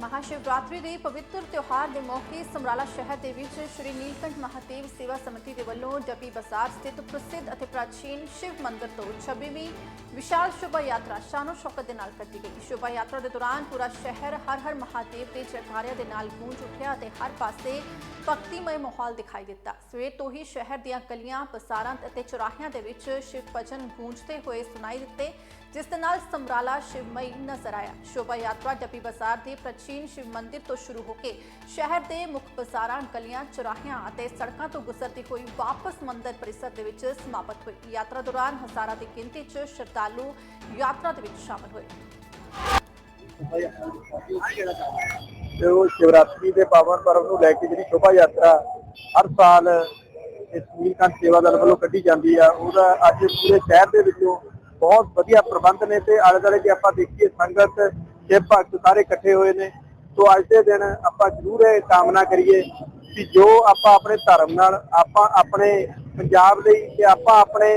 ਮਹਾਸ਼ਿਵਰਾਤਰੀ ਦੇ ਪਵਿੱਤਰ ਤਿਉਹਾਰ ਦੇ ਮੌਕੇ ਸਮਰਾਲਾ ਸ਼ਹਿਰ ਦੇ ਵਿੱਚ ਸ਼੍ਰੀ ਨੀਲਕੰਠ ਮਹਾਦੇਵ ਸੇਵਾ ਸਮਿਤੀ ਦੇ ਵੱਲੋਂ ਡੱਬੀ ਬਾਜ਼ਾਰ ਸਥਿਤ ਪ੍ਰਸਿੱਧ ਅਤੇ ਪ੍ਰਾਚੀਨ ਸ਼ਿਵ ਮੰਦਿਰ ਤੋਂ 26ਵੀਂ ਵਿਸ਼ਾਲ ਸ਼ੋਭਾ ਯਾਤਰਾ ਸ਼ਾਨੋ ਸ਼ੌਕਤ ਦੇ ਨਾਲ ਕੱਢੀ ਗਈ। ਸ਼ੋਭਾ ਯਾਤਰਾ ਦੇ ਦੌਰਾਨ ਪੂਰਾ ਸ਼ਹਿਰ ਹਰ ਹਰ ਮਹਾਦੇਵ ਦੇ ਜੈਕਾਰਿਆਂ ਦੇ ਨਾਲ ਗੂੰਜ ਉੱਠਿਆ ਅਤੇ ਹਰ ਪਾਸੇ ਭਗਤੀਮਈ ਮਾਹੌਲ ਦਿਖਾਈ ਦਿੱਤਾ। ਸਵੇਰ ਤੋਂ ਹੀ ਸ਼ਹਿਰ ਦੀਆਂ ਗਲੀਆਂ ਬਾਜ਼ਾਰਾਂ ਅਤੇ ਚੁਰਾਹਿਆਂ ਦੇ ਵਿੱਚ ਸ਼ਿਵ ਭਜਨ ਗੂੰਜਦੇ ਹੋਏ ਸੁਣਾਈ ਦਿੱਤੇ ਜਿਸ ਦੇ ਨਾਲ ਸਮਰਾਲਾ ਸ਼ਿਵਮਈ ਨਜ਼ਰ ਆਇਆ। ਸ਼ੋਭਾ ਯਾਤਰਾ ਡੱਬੀ ਬਾਜ਼ਾਰ ਦੇ ਪ੍ਰਾਚੀਨ ਸ਼ਿਵ ਮੰਦਿਰ ਤੋਂ ਸ਼ੁਰੂ ਹੋ ਕੇ ਸ਼ਹਿਰ ਦੇ ਮੁੱਖ ਬਾਜ਼ਾਰਾਂ, ਗਲੀਆਂ, ਚੁਰਾਹਿਆਂ ਅਤੇ ਸੜਕਾਂ ਤੋਂ ਗੁਜ਼ਰਦੀ ਹੋਈ ਵਾਪਸ ਮੰਦਿਰ ਪਰਿਸਰ ਦੇ ਵਿੱਚ ਸਮਾਪਤ ਹੋਈ। ਯਾਤਰਾ ਦੌਰਾਨ ਹਜ਼ਾਰਾਂ ਦੀ ਗਿਣਤੀ 'ਚ ਸ਼ਰਧਾਲੂ ਯਾਤਰਾ ਦੇ ਵਿੱਚ ਸ਼ਾਮਲ ਹੋਏ। ਤੇ ਉਹ ਸ਼ਿਵਰਾਤਰੀ ਦੇ ਪਾਵਨ ਪਰਵ ਨੂੰ ਲੈ ਕੇ ਜਿਹੜੀ ਸ਼ੋਭਾ ਯਾਤਰਾ ਹਰ ਸਾਲ ਇਸ ਨੀਲਕੰਠ ਸੇਵਾ ਦਲ ਵੱਲੋਂ ਕੱਢੀ ਜਾਂਦੀ ਆ। ਉਹਦਾ ਅੱਜ ਪੂਰੇ ਸ਼ਹਿਰ ਦੇ ਵਿੱਚੋਂ ਬਹੁਤ ਵਧੀਆ ਪ੍ਰਬੰਧ ਨੇ ਤੇ ਆਲੇ ਦੁਆਲੇ ਜੇ ਆਪਾਂ ਦੇਖੀਏ ਸੰਗਤ ਸ਼ਿਵ ਭਗਤ ਸਾਰੇ ਇਕੱਠੇ ਹੋਏ ਨੇ। ਸੋ ਅੱਜ ਦੇ ਦਿਨ ਆਪਾਂ ਜ਼ਰੂਰ ਇਹ ਕਾਮਨਾ ਕਰੀਏ ਕਿ ਜੋ ਆਪਾਂ ਆਪਣੇ ਧਰਮ ਨਾਲ, ਆਪਾਂ ਆਪਣੇ ਪੰਜਾਬ ਲਈ ਤੇ ਆਪਾਂ ਆਪਣੇ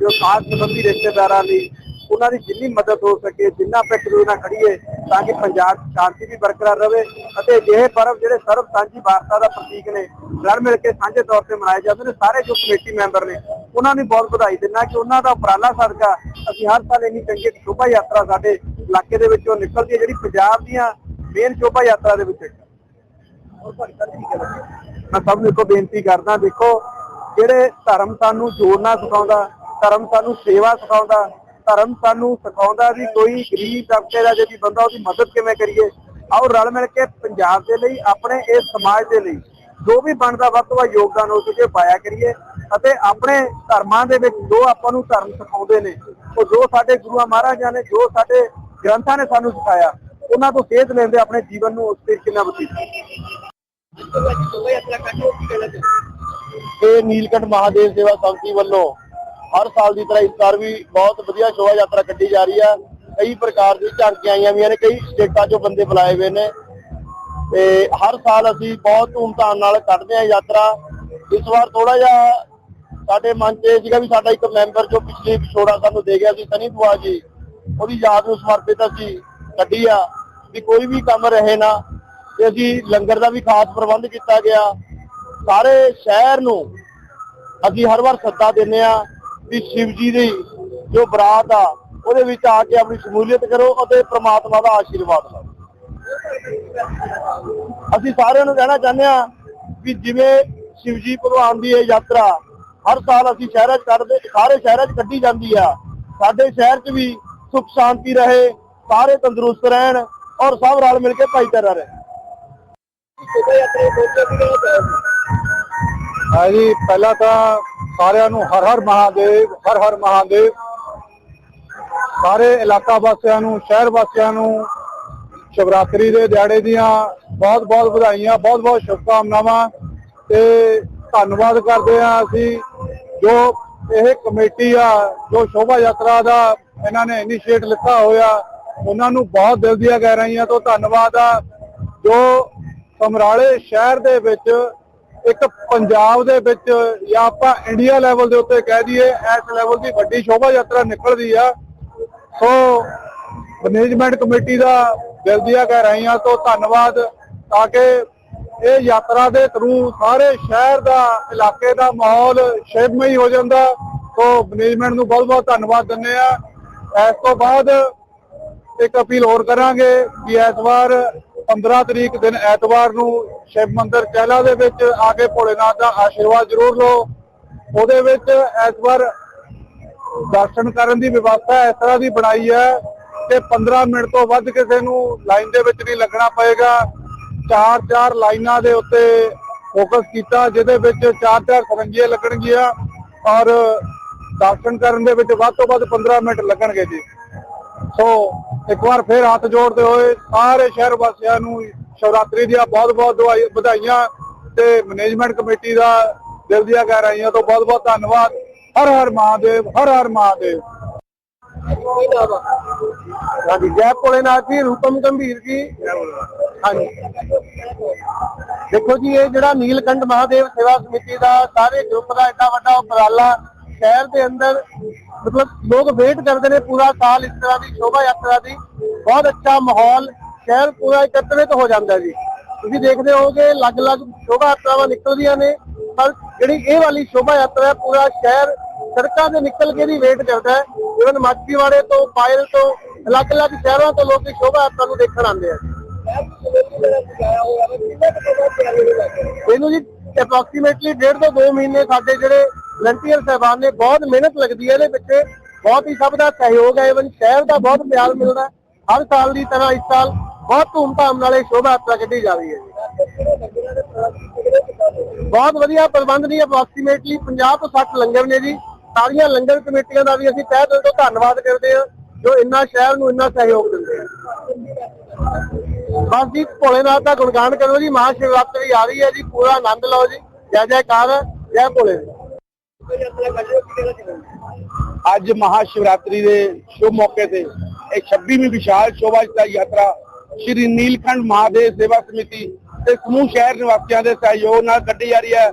ਜੋ ਸਾਥ ਸੰਬੰਧੀ ਰਿਸ਼ਤੇਦਾਰਾਂ ਲਈ ਉਹਨਾਂ ਦੀ ਜਿੰਨੀ ਮਦਦ ਹੋ ਸਕੇ, ਜਿੰਨਾ ਆਪਾਂ ਇੱਕ ਦੂਜੇ ਨਾਲ ਖੜੀਏ, ਤਾਂ ਕਿ ਪੰਜਾਬ 'ਚ ਸ਼ਾਂਤੀ ਵੀ ਬਰਕਰਾਰ ਰਵੇ ਅਤੇ ਅਜਿਹੇ ਪਰਵ ਜਿਹੜੇ ਸਰਬ ਸਾਂਝੀ ਵਾਰਤਾ ਦਾ ਪ੍ਰਤੀਕ ਨੇ, ਰਲ ਮਿਲ ਕੇ ਸਾਂਝੇ ਤੌਰ ਤੇ ਮਨਾਏ ਜਾਂਦੇ ਨੇ, ਸਾਰੇ ਜੋ ਕਮੇਟੀ ਮੈਂਬਰ ਨੇ, ਉਹਨਾਂ ਨੂੰ ਬਹੁਤ ਵਧਾਈ ਦਿੰਦਾ ਕਿ ਉਹਨਾਂ ਦਾ ਉਪਰਾਲਾ ਸਦਕਾ ਅਸੀਂ ਹਰ ਸਾਲ ਇੰਨੀ ਚੰਗੀ ਸ਼ੋਭਾ ਯਾਤਰਾ ਸਾਡੇ ਇਲਾਕੇ ਦੇ ਵਿੱਚੋਂ ਨਿਕਲਦੀ ਹੈ, ਜਿਹੜੀ ਪੰਜਾਬ ਦੀਆਂ ਮੇਨ ਸ਼ੋਭਾ ਯਾਤਰਾ ਦੇ ਵਿੱਚ ਮੈਂ ਸਭ ਨੂੰ ਇੱਕੋ ਬੇਨਤੀ ਕਰਦਾ, ਦੇਖੋ, ਜਿਹੜੇ ਧਰਮ ਸਾਨੂੰ ਜੋੜਨਾ ਸਿਖਾਉਂਦਾ, ਧਰਮ ਸਾਨੂੰ ਸੇਵਾ ਸਿਖਾਉਂਦਾ ਧਰਮ ਸਾਨੂੰ ਸਿਖਾਉਂਦਾ ਵੀ ਕੋਈ ਗਰੀਬ ਤਬਕੇ ਦਾ ਜੇ ਵੀ ਬੰਦਾ ਉਹਦੀ ਮਦਦ ਕਿਵੇਂ ਕਰੀਏ, ਆਓ ਰਲ ਮਿਲ ਕੇ ਪੰਜਾਬ ਦੇ ਲਈ, ਆਪਣੇ ਇਸ ਸਮਾਜ ਦੇ ਲਈ ਜੋ ਵੀ ਬਣਦਾ ਵੱਧ ਤੋਂ ਵੱਧ ਯੋਗਦਾਨ ਹੋ ਸਕੇ ਪਾਇਆ ਕਰੀਏ ਅਤੇ ਆਪਣੇ ਧਰਮਾਂ ਦੇ ਵਿੱਚ ਜੋ ਆਪਾਂ ਨੂੰ ਧਰਮ ਸਿਖਾਉਂਦੇ ਨੇ, ਉਹ ਜੋ ਸਾਡੇ ਗੁਰੂਆਂ ਮਹਾਰਾਜਾਂ ਨੇ, ਜੋ ਸਾਡੇ ਗ੍ਰੰਥਾਂ ਨੇ ਸਾਨੂੰ ਸਿਖਾਇਆ, ਉਹਨਾਂ ਤੋਂ ਸੇਧ ਲੈਂਦੇ ਆਪਣੇ ਜੀਵਨ ਨੂੰ ਉਸ ਤਰੀਕੇ ਨਾਲ ਬਤੀਤ ਇਹ ਨੀਲਕੰਠ ਮਹਾਦੇਵ ਸੇਵਾ ਸੰਸਥੀ ਵੱਲੋਂ ਹਰ ਸਾਲ ਦੀ ਤਰ੍ਹਾਂ ਇਸ ਵਾਰ ਵੀ ਬਹੁਤ ਵਧੀਆ ਸ਼ੋਭਾ ਯਾਤਰਾ ਕੱਢੀ ਜਾ ਰਹੀ ਆ। ਕਈ ਪ੍ਰਕਾਰ ਦੀ ਝਾਂਕੀਆਂ ਆਈਆਂ ਹੋਈਆਂ ਨੇ ਕਈ ਸਟੇਟਾਂ 'ਚੋਂ ਬੰਦੇ ਬੁਲਾਏ ਹੋਏ ਨੇ। ਤੇ ਹਰ ਸਾਲ ਅਸੀਂ ਬਹੁਤ ਧੂਮਧਾਮ ਨਾਲ ਕੱਢਦੇ ਆ ਯਾਤਰਾ। ਇਸ ਵਾਰ ਥੋੜਾ ਜਿਹਾ ਸਾਡੇ ਮਨ 'ਚ ਸੀਗਾ ਵੀ ਸਾਡਾ ਇੱਕ ਮੈਂਬਰ ਜੋ ਪਿਛਲੇ ਵਿਛੋੜਾ ਸਾਨੂੰ ਦੇ ਗਿਆ ਸੀ, ਸਨੀ ਬੁਆ ਜੀ, ਉਹਦੀ ਯਾਦ ਨੂੰ ਸਮਰਪਿਤ ਅਸੀਂ ਕੱਢੀ ਆ ਵੀ ਕੋਈ ਵੀ ਕੰਮ ਰਹੇ ਨਾ, ਤੇ ਅਸੀਂ ਲੰਗਰ ਦਾ ਵੀ ਖਾਸ ਪ੍ਰਬੰਧ ਕੀਤਾ ਗਿਆ। ਸਾਰੇ ਸ਼ਹਿਰ ਨੂੰ ਅਸੀਂ ਹਰ ਵਾਰ ਸੱਦਾ ਦਿੰਨੇ ਆ ਵੀ ਸ਼ਿਵ ਜੀ ਦੀ ਜੋ ਬਰਾਤ ਆ, ਉਹਦੇ ਵਿੱਚ ਆ ਕੇ ਆਪਣੀ ਸ਼ਮੂਲੀਅਤ ਕਰੋ ਅਤੇ ਪ੍ਰਮਾਤਮਾ ਦਾ ਆਸ਼ੀਰਵਾਦ ਲਓ। ਅਸੀਂ ਸਾਰਿਆਂ ਨੂੰ ਕਹਿਣਾ ਚਾਹੁੰਦੇ ਆ ਵੀ ਜਿਵੇਂ ਸ਼ਿਵ ਜੀ ਭਗਵਾਨ ਦੀ ਇਹ ਯਾਤਰਾ, ਹਰ ਸਾਲ ਅਸੀਂ ਸ਼ਹਿਰਾਂ 'ਚ ਕੱਢਦੇ, ਸਾਰੇ ਸ਼ਹਿਰਾਂ 'ਚ ਕੱਢੀ ਜਾਂਦੀ ਆ। ਸਾਡੇ ਸ਼ਹਿਰ 'ਚ ਵੀ ਸੁਖ ਸ਼ਾਂਤੀ ਰਹੇ, ਸਾਰੇ ਤੰਦਰੁਸਤ ਰਹਿਣ ਔਰ ਸਭ ਰਲ ਮਿਲ ਕੇ ਭਾਈਚਾਰਾ ਰਹੇ। ਹਾਂਜੀ, ਪਹਿਲਾਂ ਤਾਂ ਸਾਰਿਆਂ ਨੂੰ ਹਰ ਹਰ ਮਹਾਦੇਵ, ਹਰ ਹਰ ਮਹਾਦੇਵ। ਸਾਰੇ ਇਲਾਕਾ ਵਾਸੀਆਂ ਨੂੰ, ਸ਼ਹਿਰ ਵਾਸੀਆਂ ਨੂੰ, ਸ਼ਿਵਰਾਤਰੀ ਦੇ ਦਿਹਾੜੇ ਦੀਆਂ ਬਹੁਤ ਬਹੁਤ ਵਧਾਈਆਂ, ਬਹੁਤ ਬਹੁਤ ਸ਼ੁਭਕਾਮਨਾਵਾਂ ਤੇ ਧੰਨਵਾਦ ਕਰਦੇ ਆ ਅਸੀਂ ਜੋ ਇਹ ਕਮੇਟੀ ਆ, ਜੋ ਸ਼ੋਭਾ ਯਾਤਰਾ ਦਾ ਇਹਨਾਂ ਨੇ ਇਨੀਸ਼ੀਏਟ ਲਿੱਤਾ ਹੋਇਆ, ਉਹਨਾਂ ਨੂੰ ਬਹੁਤ ਦਿਲ ਦੀਆਂ ਗਹਿਰਾਈਆਂ ਤੋਂ ਧੰਨਵਾਦ ਆ। ਜੋ ਸਮਰਾਲੇ ਸ਼ਹਿਰ ਦੇ ਵਿੱਚ ਇੱਕ ਪੰਜਾਬ ਦੇ ਵਿੱਚ ਜਾਂ ਆਪਾਂ ਇੰਡੀਆ ਲੈਵਲ ਦੇ ਉੱਤੇ ਕਹਿ ਦਈਏ, ਇਸ ਲੈਵਲ ਦੀ ਵੱਡੀ ਸ਼ੋਭਾ ਯਾਤਰਾ ਨਿਕਲਦੀ ਆ। ਸੋ ਮੈਨੇਜਮੈਂਟ ਕਮੇਟੀ ਦਾ ਦਿਲ ਦੀਆਂ ਗਹਿਰਾਈਆਂ ਤੋਂ ਧੰਨਵਾਦ, ਤਾਂ ਕਿ ਇਹ ਯਾਤਰਾ ਦੇ ਥਰੂ ਸਾਰੇ ਸ਼ਹਿਰ ਦਾ, ਇਲਾਕੇ ਦਾ ਮਾਹੌਲ ਸ਼ਿਵਮਈ ਹੋ ਜਾਂਦਾ। ਸੋ ਮੈਨੇਜਮੈਂਟ ਨੂੰ ਬਹੁਤ ਬਹੁਤ ਧੰਨਵਾਦ ਦਿੰਦੇ ਆ। ਇਸ ਤੋਂ ਬਾਅਦ ਇੱਕ ਅਪੀਲ ਹੋਰ ਕਰਾਂਗੇ ਕਿ ਇਸ ਵਾਰ 15 ਤਰੀਕ ਦਿਨ ਐਤਵਾਰ ਨੂੰ ਸ਼ਿਵ ਮੰਦਿਰ ਚਹਿਲਾ ਦੇ ਵਿੱਚ ਆ ਕੇ ਭੋਲੇਨਾਥ ਦਾ ਆਸ਼ੀਰਵਾਦ ਜ਼ਰੂਰ ਲਓ। ਉਹਦੇ ਵਿੱਚ ਐਤਵਾਰ ਦਰਸ਼ਨ ਕਰਨ ਦੀ ਵਿਵਸਥਾ ਇਸ ਤਰ੍ਹਾਂ ਦੀ ਬਣਾਈ ਹੈ ਕਿ 15 ਮਿੰਟ ਤੋਂ ਵੱਧ ਕਿਸੇ ਨੂੰ ਲਾਈਨ ਦੇ ਵਿੱਚ ਨਹੀਂ ਲੱਗਣਾ ਪਏਗਾ। ਚਾਰ ਚਾਰ ਲਾਈਨਾਂ ਦੇ ਉੱਤੇ ਫੋਕਸ ਕੀਤਾ, ਜਿਹਦੇ ਵਿੱਚ ਚਾਰ ਚਾਰ ਸਰੰਗੀਆਂ ਲੱਗਣਗੀਆਂ ਔਰ ਦਰਸ਼ਨ ਕਰਨ ਦੇ ਵਿੱਚ ਵੱਧ ਤੋਂ ਵੱਧ 15 ਮਿੰਟ ਲੱਗਣਗੇ ਜੀ। ਸੋ ਇੱਕ ਵਾਰ ਫੇਰ ਹੱਥ ਜੋੜਦੇ ਹੋਏ ਸਾਰੇ ਸ਼ਹਿਰ ਵਾਸੀਆਂ ਨੂੰ ਸ਼ਿਵਰਾਤਰੀ ਦੀਆਂ ਬਹੁਤ ਬਹੁਤ ਦੁਆਈ- ਵਧਾਈਆਂ ਤੇ ਮੈਨੇਜਮੈਂਟ ਕਮੇਟੀ ਦਾ ਦਿਲ ਦੀਆਂ ਗਹਿਰਾਈਆਂ ਤੋਂ ਬਹੁਤ ਬਹੁਤ ਧੰਨਵਾਦ। ਹਰ ਹਰ ਮਹਾਦੇਵ, ਹਰ ਹਰ ਮਹਾਦੇਵ। ਹਾਂਜੀ, ਜੈ ਭੋਲੇਨਾਥ ਜੀ, ਰੂਪਮ ਗੰਭੀਰ ਜੀ। ਹਾਂਜੀ। ਦੇਖੋ ਜੀ, ਇਹ ਜਿਹੜਾ ਨੀਲਕੰਠ ਮਹਾਦੇਵ ਸੇਵਾ ਸਮਿਤੀ ਦਾ ਸਾਰੇ ਗਰੁੱਪ ਦਾ ਏਡਾ ਵੱਡਾ ਉਪਰਾਲਾ ਸ਼ਹਿਰ ਦੇ ਅੰਦਰ ਮਤਲਬ ਲੋਕ ਵੇਟ ਕਰਦੇ ਨੇ ਪੂਰਾ ਸਾਲ ਇਸ ਤਰ੍ਹਾਂ ਦੀ ਸ਼ੋਭਾ ਯਾਤਰਾ ਦੀ। ਬਹੁਤ ਅੱਛਾ ਮਾਹੌਲ ਸ਼ਹਿਰ ਪੂਰਾ ਇਕੱਤਰਿਤ ਹੋ ਜਾਂਦਾ ਜੀ। ਤੁਸੀਂ ਦੇਖਦੇ ਹੋਗੇ ਅਲੱਗ-ਅਲੱਗ ਸ਼ੋਭਾ ਯਾਤਰਾਵਾਂ ਨਿਕਲਦੀਆਂ ਨੇ ਪਰ ਜਿਹੜੀ ਇਹ ਵਾਲੀ ਸ਼ੋਭਾ ਯਾਤਰਾ ਹੈ ਪੂਰਾ ਸ਼ਹਿਰ ਸੜਕਾਂ ਤੇ ਨਿਕਲ ਕੇ ਦੀ ਵੇਟ ਕਰਦਾ ਹੈ। ਇਵਨ ਮਾਚੀਵਾੜੇ ਤੋਂ ਪਾਇਲ ਤੋਂ ਅਲੱਗ-ਅਲੱਗ ਸ਼ਹਿਰਾਂ ਤੋਂ ਲੋਕ ਇਸ ਸ਼ੋਭਾ ਯਾਤਰਾ ਨੂੰ ਦੇਖਣ ਆਉਂਦੇ ਆ। ਇਹਨੂੰ ਜੀ ਅਪਰੋਕਸੀਮੇਟਲੀ ਡੇਢ ਤੋਂ 2 ਮਹੀਨੇ ਸਾਡੇ ਜਿਹੜੇ ਵਲੰਟੀਅਰ ਸਹਿਬਾਨ ਨੇ ਬਹੁਤ ਮਿਹਨਤ ਲੱਗਦੀ ਹੈ, ਇਹਦੇ ਪਿੱਛੇ ਬਹੁਤ ਹੀ ਸਭ ਦਾ ਸਹਿਯੋਗ ਹੈ ਇਵਨ ਸ਼ਹਿਰ ਦਾ ਬਹੁਤ ਪਿਆਰ ਮਿਲਦਾ ਹਰ ਸਾਲ ਦੀ ਤਰ੍ਹਾਂ ਇਸ ਸਾਲ ਬਹੁਤ ਧੂਮਧਾਮ ਨਾਲ ਇਹ ਸ਼ੋਭਾ ਯਾਤਰਾ ਕੱਢੀ ਜਾ ਰਹੀ ਹੈ ਜੀ। ਬਹੁਤ ਵਧੀਆ ਪ੍ਰਬੰਧ ਨਹੀਂ ਅਪਰੋਕਸੀਮੇਟਲੀ 50 ਤੋਂ 60 ਲੰਗਰ ਨੇ ਜੀ। ਸਾਰੀਆਂ ਲੰਗਰ ਕਮੇਟੀਆਂ ਦਾ ਵੀ ਅਸੀਂ ਤਹਿ ਦਿਲ ਤੋਂ ਧੰਨਵਾਦ ਕਰਦੇ ਹਾਂ, ਜੋ ਇੰਨਾ ਸ਼ਹਿਰ ਨੂੰ ਇੰਨਾ ਸਹਿਯੋਗ ਦਿੰਦੇ ਆ। ਬਸ ਜੀ, ਭੋਲੇਨਾਥ ਦਾ ਗੁਣਗਾਨ ਕਰੋ ਜੀ ਮਹਾ ਸ਼ਿਵਰਾਤਰੀ ਆ ਰਹੀ ਹੈ ਜੀ, ਪੂਰਾ ਆਨੰਦ ਲਓ ਜੀ। ਜੈ ਜੈਕਾਰ, ਜੈ ਭੋਲੇ। ਅੱਜ ਮਹਾ ਦੇ ਸ਼ੁਭ ਮੌਕੇ ਤੇ ਇਹ 26ਵੀਂ ਵਿਸ਼ਾਲ ਸ਼ੋਭਾ ਯਾਤਰਾ ਸ਼੍ਰੀ ਨੀਲਕੰਠ ਮਹਾਦੇਵ ਸੇਵਾ ਸਮਿਤੀ ਤੇ ਸਮੂਹ ਸ਼ਹਿਰ ਨਿਵਾਸੀਆਂ ਦੇ ਸਹਿਯੋਗ ਨਾਲ ਕੱਢੀ ਜਾ ਰਹੀ ਹੈ।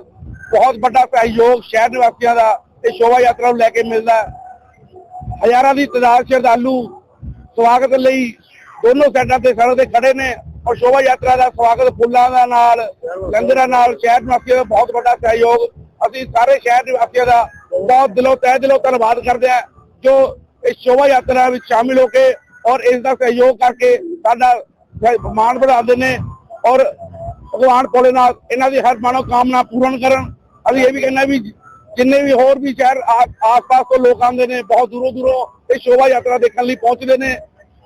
ਬਹੁਤ ਵੱਡਾ ਸਹਿਯੋਗ ਸ਼ਹਿਰ ਨਿਵਾਸੀਆਂ ਦਾ ਇਹ ਸ਼ੋਭਾ ਯਾਤਰਾ ਨੂੰ ਲੈ ਕੇ ਮਿਲਦਾ ਹੈ। ਹਜ਼ਾਰਾਂ ਦੀ ਤਾਦਾਦ ਸ਼ਰਧਾਲੂ ਸਵਾਗਤ ਲਈ ਦੋਨੋਂ ਸਾਈਡਾਂ ਤੇ ਸੜਕ ਤੇ ਖੜੇ ਨੇ ਔਰ ਸ਼ੋਭਾ ਯਾਤਰਾ ਦਾ ਸਵਾਗਤ ਫੁੱਲਾਂ ਦਾ ਨਾਲ, ਲੰਗਰਾਂ ਨਾਲ, ਸ਼ਹਿਰ ਨਿਵਾਸੀਆਂ ਦਾ ਬਹੁਤ ਵੱਡਾ ਸਹਿਯੋਗ ਅਸੀਂ ਸਾਰੇ ਸ਼ਹਿਰ ਨਿਵਾਸੀਆਂ ਦਾ ਬਹੁਤ ਦਿਲੋਂ, ਤਹਿ ਦਿਲੋਂ ਧੰਨਵਾਦ ਕਰਦੇ ਹਾਂ ਜੋ ਇਸ ਸ਼ੋਭਾ ਯਾਤਰਾ ਵਿੱਚ ਸ਼ਾਮਿਲ ਹੋ ਕੇ ਔਰ ਇਸ ਦਾ ਸਹਿਯੋਗ ਕਰਕੇ ਸਾਡਾ ਮਾਣ ਵਧਾਉਂਦੇ ਨੇ ਔਰ ਭਗਵਾਨ ਕੋਲੇ ਨਾਲ ਇਹਨਾਂ ਦੀ ਹਰ ਮਨੋ ਕਾਮਨਾ ਪੂਰਨ ਕਰਨ। ਅਸੀਂ ਇਹ ਵੀ ਕਹਿੰਦੇ ਹਾਂ ਵੀ ਜਿੰਨੇ ਵੀ ਹੋਰ ਵੀ ਸ਼ਹਿਰ ਆ- ਆਸ-ਪਾਸ ਤੋਂ ਲੋਕ ਆਉਂਦੇ ਨੇ, ਬਹੁਤ ਦੂਰੋਂ ਦੂਰੋਂ ਇਹ ਸ਼ੋਭਾ ਯਾਤਰਾ ਦੇਖਣ ਲਈ ਪਹੁੰਚਦੇ ਨੇ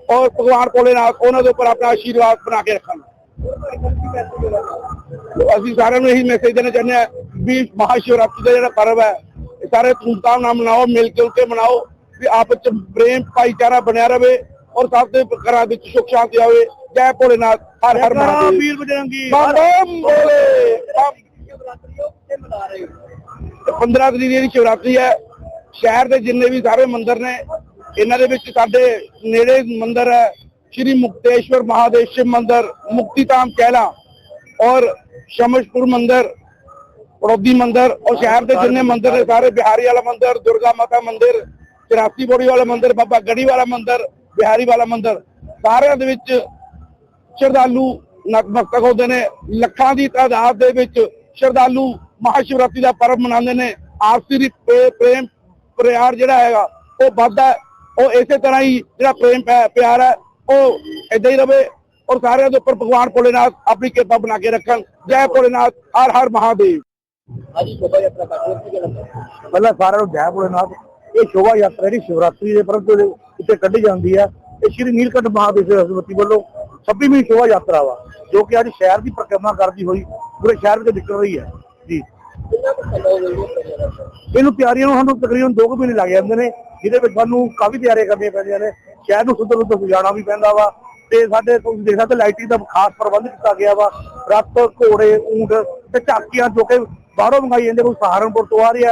ਔਰ ਭਗਵਾਨ ਕੋਲੇ ਨਾਲ ਉਹਨਾਂ ਦੇ ਉੱਪਰ ਆਪਣਾ ਆਸ਼ੀਰਵਾਦ ਬਣਾ ਕੇ ਰੱਖਣ। ਅਸੀਂ ਸਾਰਿਆਂ ਨੂੰ ਇਹੀ ਮੈਸੇਜ ਦੇਣਾ ਚਾਹੁੰਦੇ ਹਾਂ ਵੀ ਮਹਾਸ਼ਿਵਰਾਤਰੀ ਦਾ ਜਿਹੜਾ ਪਰਵ ਹੈ ਇਹ ਸਾਰੇ ਧੂਮਧਾਮ ਨਾਲ ਮਨਾਓ ਮਿਲ ਜੁਲ ਕੇ ਮਨਾਓ ਵੀ ਆਪਸ ਚ ਪ੍ਰੇਮ ਭਾਈਚਾਰਾ ਬਣਿਆ ਰਵੇ ਔਰ ਸਭ ਦੇ ਘਰਾਂ ਵਿੱਚ ਸੁਖ ਸ਼ਾਂਤੀ ਆਵੇ। ਜੈ ਭੋਲੇਨਾਥ ਹਰ ਹਰ ਮਹਾਦੇਵ। ਵੀਰ ਬਜਰੰਗੀ ਬੰਮ ਬੋਲੇ ਬੰਮ। ਤੇ 15 ਤਰੀਕ ਦੀ ਸ਼ਿਵਰਾਤਰੀ ਹੈ ਸ਼ਹਿਰ ਦੇ ਜਿੰਨੇ ਵੀ ਸਾਰੇ ਮੰਦਿਰ ਨੇ ਇਹਨਾਂ ਦੇ ਵਿੱਚ ਸਾਡੇ ਨੇੜੇ ਮੰਦਿਰ ਹੈ ਸ਼੍ਰੀ ਮੁਕਤੇਸ਼ਵਰ ਮਹਾਦੇਵ ਸ਼ਿਵ ਮੰਦਿਰ ਮੁਕਤੀਧਾਮ ਕਹਿਲਾ ਔਰ ਸ਼ਮਸ਼ਪੁਰ ਮੰਦਿਰ ਪੜੋਦੀ ਮੰਦਿਰ ਔਰ ਸ਼ਹਿਰ ਦੇ ਜਿੰਨੇ ਮੰਦਿਰ ਨੇ ਸਾਰੇ ਬਿਹਾਰੀ ਵਾਲਾ ਮੰਦਿਰ ਦੁਰਗਾ ਮਾਤਾ ਮੰਦਿਰ 84 ਬੋੜੀ ਵਾਲਾ ਮੰਦਿਰ ਬਾਬਾ ਗੜੀ ਵਾਲਾ ਮੰਦਿਰ ਬਿਹਾਰੀ ਵਾਲਾ ਮੰਦਿਰ ਸਾਰਿਆਂ ਦੇ ਵਿੱਚ ਸ਼ਰਧਾਲੂ ਨਤਮਸਤਕ ਹੁੰਦੇ ਨੇ। ਲੱਖਾਂ ਦੀ ਤਾਦਾਦ ਦੇ ਵਿੱਚ ਸ਼ਰਧਾਲੂ ਮਹਾਸ਼ਿਵਰਾਤਰੀ ਦਾ ਪਰਵ ਮਨਾਉਂਦੇ ਨੇ। ਆਪਸੀ ਦੀ ਪ੍ਰੇ- ਪ੍ਰੇਮ ਪਿਆਰ ਜਿਹੜਾ ਹੈਗਾ ਉਹ ਵੱਧਦਾ। ਉਹ ਇਸੇ ਤਰ੍ਹਾਂ ਹੀ ਜਿਹੜਾ ਪ੍ਰੇਮ ਪਿਆਰ ਹੈ ਉਹ ਏਦਾਂ ਹੀ ਰਵੇ ਔਰ ਸਾਰਿਆਂ ਦੇ ਉੱਪਰ ਭਗਵਾਨ ਭੋਲੇਨਾਥ ਆਪਣੀ ਕਿਰਪਾ ਬਣਾ ਕੇ ਰੱਖਣ। ਜੈ ਭੋਲੇਨਾਥ ਹਰ ਹਰ ਮਹਾਦੇਵ। ਪਹਿਲਾਂ ਸਾਰਿਆਂ ਨੂੰ ਜੈ ਭੋਲੇਨਾਥ। ਇਹ ਸ਼ੋਭਾ ਯਾਤਰਾ ਜਿਹੜੀ ਸ਼ਿਵਰਾਤਰੀ ਦੇ ਪਰਬ ਦੇ ਉੱਤੇ ਕੱਢੀ ਜਾਂਦੀ ਹੈ। ਇਹ ਸ਼੍ਰੀ ਨੀਲਕੰਠ ਮਹਾਦੇਵ ਸਰਸਵਤੀ ਵੱਲੋਂ 26ਵੀਂ ਸ਼ੋਭਾ ਯਾਤਰਾ ਵਾ ਜੋ ਕਿ ਅੱਜ ਸ਼ਹਿਰ ਦੀ ਪਰਿਕਰਮਾ ਕਰਦੀ ਹੋਈ ਪੂਰੇ ਸ਼ਹਿਰ ਵਿੱਚ ਨਿਕਲ ਰਹੀ ਹੈ। ਜੀ। ਇਹਨੂੰ ਤਿਆਰੀਆਂ ਨੂੰ ਸਾਨੂੰ ਤਕਰੀਬਨ 2 ਮਹੀਨੇ ਲੱਗ ਜਾਂਦੇ ਨੇ। ਜਿਹਦੇ ਵਿੱਚ ਸਾਨੂੰ ਕਾਫੀ ਤਿਆਰੀਆਂ ਕਰਨੀਆਂ ਪੈਂਦੀਆਂ ਨੇ। ਸ਼ਹਿਰ ਨੂੰ ਸੁਧਰ ਸੁਧਰ ਸੁਜਾਣਾ ਵੀ ਪੈਂਦਾ ਵਾ ਤੇ ਸਾਡੇ ਤੁਸੀਂ ਦੇਖ ਸਕਦੇ ਲਾਈਟਿੰਗ ਦਾ ਖਾਸ ਪ੍ਰਬੰਧ ਕੀਤਾ ਗਿਆ ਵਾ। ਰੱਥ ਘੋੜੇ ਊਂਟ ਤੇ ਝਾਕੀਆਂ ਜੋ ਕਿ ਬਾਹਰੋਂ ਮੰਗਾਈ ਜਾਂਦੇ ਕੋਈ ਸਹਾਰਨਪੁਰ ਤੋਂ ਆ ਰਹੀ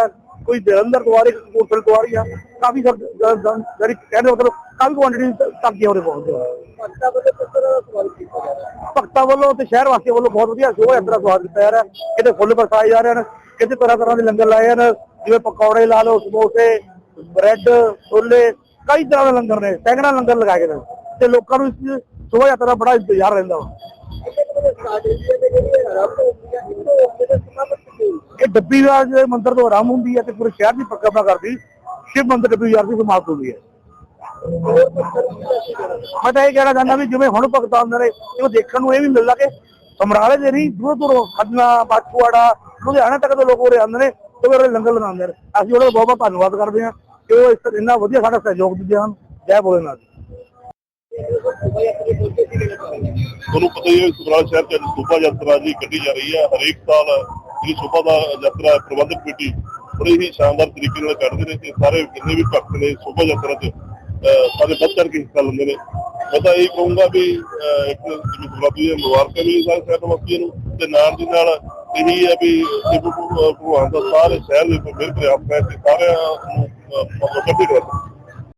ਕੋਈ ਜਲੰਧਰ ਤੋਂ ਆ ਰਹੀ ਕੋਈ ਕਪੂਰਥਲੇ ਤੋਂ ਆ ਰਹੀ ਕਾਫੀ ਸਰ ਜਿਹੜੀ ਕਹਿੰਦੇ ਮਤਲਬ ਕਾਫੀ ਕੁਆਂਟੀਟੀ ਝਾਕੀਆਂ ਉਹਦੇ ਪਹੁੰਚਦੇ ਭਗਤਾਂ ਵੱਲੋਂ ਤੇ ਸ਼ਹਿਰ ਵਾਸੀਆਂ ਵੱਲੋਂ ਬਹੁਤ ਵਧੀਆ ਸ਼ੋਭਾ ਯਾਤਰਾ ਸਵਾਗਤ ਕੀਤਾ ਜਾ ਰਿਹਾ ਕਿਤੇ ਫੁੱਲ ਵਰਸਾਏ ਜਾ ਰਹੇ ਹਨ ਕਿਤੇ ਤਰ੍ਹਾਂ ਤਰ੍ਹਾਂ ਦੇ ਲੰਗਰ ਲਾਏ ਹਨ ਜਿਵੇਂ ਪਕੌੜੇ ਲਾ ਲਓ ਸਮੋਸੇ ਬ੍ਰੈਡ ਛੋਲੇ ਕਈ ਤਰ੍ਹਾਂ ਦੇ ਲੰਗਰ ਨੇ ਸੈਂਕੜਾ ਲੰਗਰ ਲਗਾਏ ਗਏ ਤੇ ਲੋਕਾਂ ਨੂੰ ਇਸ ਸ਼ੋਭਾ ਯਾਤਰਾ ਦਾ ਬੜਾ ਇੰਤਜ਼ਾਰ ਰਹਿੰਦਾ ਵਾ। ਇਹ ਡੱਬੀ ਦਾ ਜਿਹੜੇ ਮੰਦਿਰ ਤੋਂ ਆਰੰਭ ਹੁੰਦੀ ਹੈ ਤੇ ਪੂਰੇ ਸ਼ਹਿਰ ਦੀ ਪੱਕਾ ਕਰਦੀ, ਸ਼ਿਵ ਮੰਦਿਰ ਡੱਬੀ ਯਾਰ ਦੀ ਸਮਾਪਤ ਹੁੰਦੀ ਹੈ। ਮੈਂ ਤਾਂ ਇਹ ਕਹਿਣਾ ਚਾਹੁੰਦਾ ਵੀ ਜਿਵੇਂ ਹੁਣ ਭਗਤ ਆਉਂਦੇ ਨੇ ਉਹ ਦੇਖਣ ਨੂੰ ਇਹ ਵੀ ਮਿਲਦਾ ਕਿ ਸਮਰਾਲੇ ਦੇ ਨਹੀਂ, ਦੂਰੋਂ ਦੂਰੋਂ ਖੰਨਾ ਬਾਛੂਆੜਾ, ਲੁਧਿਆਣਾ ਤੱਕ ਦੇ ਲੋਕ ਉਰੇ ਆਉਂਦੇ ਨੇ, ਤੇ ਉਰੇ ਲੰਗਰ ਲਗਾਉਂਦੇ ਨੇ। ਅਸੀਂ ਉਹਨਾਂ ਦਾ ਬਹੁਤ ਬਹੁਤ ਧੰਨਵਾਦ ਕਰਦੇ ਹਾਂ ਕਿ ਉਹ ਇਸ ਇੰਨਾ ਵਧੀਆ ਸਾਡਾ ਸਹਿਯੋਗ ਦਿੰਦੇ ਹਨ। ਜੈ ਭੋਲੇਨਾਥ ਤੁਹਾਨੂੰ ਪਤਾ ਹੀ ਹੈ ਸੁਖਰਾਜ ਸ਼ਹਿਰ ਚ ਸ਼ੋਭਾ ਯਾਤਰਾ ਜੀ ਕੱਢੀ ਜਾ ਰਹੀ ਹੈ ਹਰੇਕ ਸਾਲ ਜਿਹੜੀ ਸ਼ੋਭਾ ਦਾ ਯਾਤਰਾ ਪ੍ਰਬੰਧਕ ਕਮੇਟੀ ਬੜੇ ਹੀ ਸ਼ਾਨਦਾਰ ਤਰੀਕੇ ਨਾਲ ਕੱਢਦੇ ਨੇ ਤੇ ਸਾਰੇ ਜਿੰਨੇ ਵੀ ਭਗਤ ਨੇ ਸ਼ੋਭਾ ਯਾਤਰਾ ਚ ਅਹ, ਸਾਰੇ ਵੱਧ ਕਰਕੇ ਹਿੱਸਾ ਲੈਂਦੇ ਨੇ। ਮੈਂ ਤਾਂ ਇਹ ਕਹੂੰਗਾ ਵੀ ਅਹ, ਇੱਕ ਜਿਵੇਂ ਸੁਖਰਾਜੀ ਦੇ ਮੁਬਾਰਕਾਂ ਵੀ ਸਾਰੇ ਸ਼ਹਿਰ ਵਾਸੀਆਂ ਨੂੰ ਤੇ ਨਾਲ ਦੀ ਨਾਲ ਇਹੀ ਹੈ ਵੀ ਸ਼ਿਵ ਭਗਵਾਨ ਦਾ ਸਾਰੇ ਸ਼ਹਿਰ ਦੇ ਉੱਪਰ ਮਿਹਰ ਪ੍ਰਾਪਤ ਹੈ ਤੇ ਸਾਰਿਆਂ ਨੂੰ ਅਹ, ਮਤਲਬ ਕੱਢੀ